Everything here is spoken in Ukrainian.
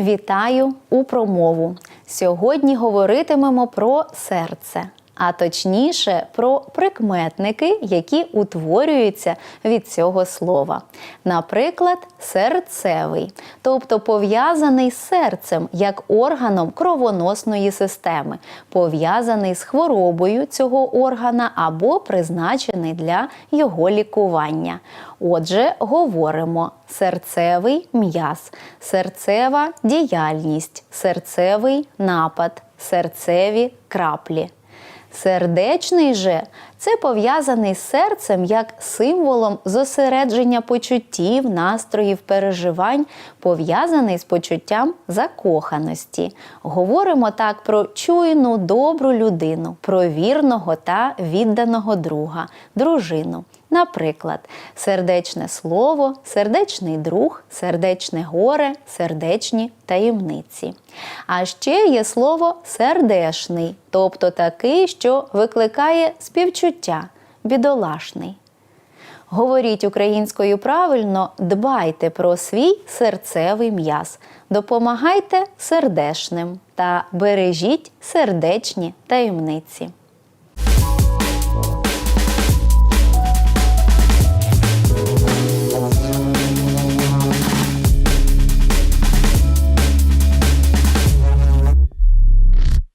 Вітаю у промову. Сьогодні говоритимемо про серце, а точніше про прикметники, які утворюються від цього слова. Наприклад, серцевий, тобто пов'язаний з серцем як органом кровоносної системи, пов'язаний з хворобою цього органа або призначений для його лікування. Отже, говоримо серцевий м'яз, серцева діяльність, серцевий напад, серцеві краплі. Сердечний же це пов'язаний з серцем як символом зосередження почуттів, настроїв, переживань, пов'язаний з почуттям закоханості. Говоримо так про чуйну, добру людину, про вірного та відданого друга, дружину. Наприклад, сердечне слово, сердечний друг, сердечне горе, сердечні таємниці. А ще є слово сердешний, тобто такий, що викликає співчуття, бідолашний. Говоріть українською правильно, дбайте про свій серцевий м'яз, допомагайте сердешним та бережіть сердечні таємниці.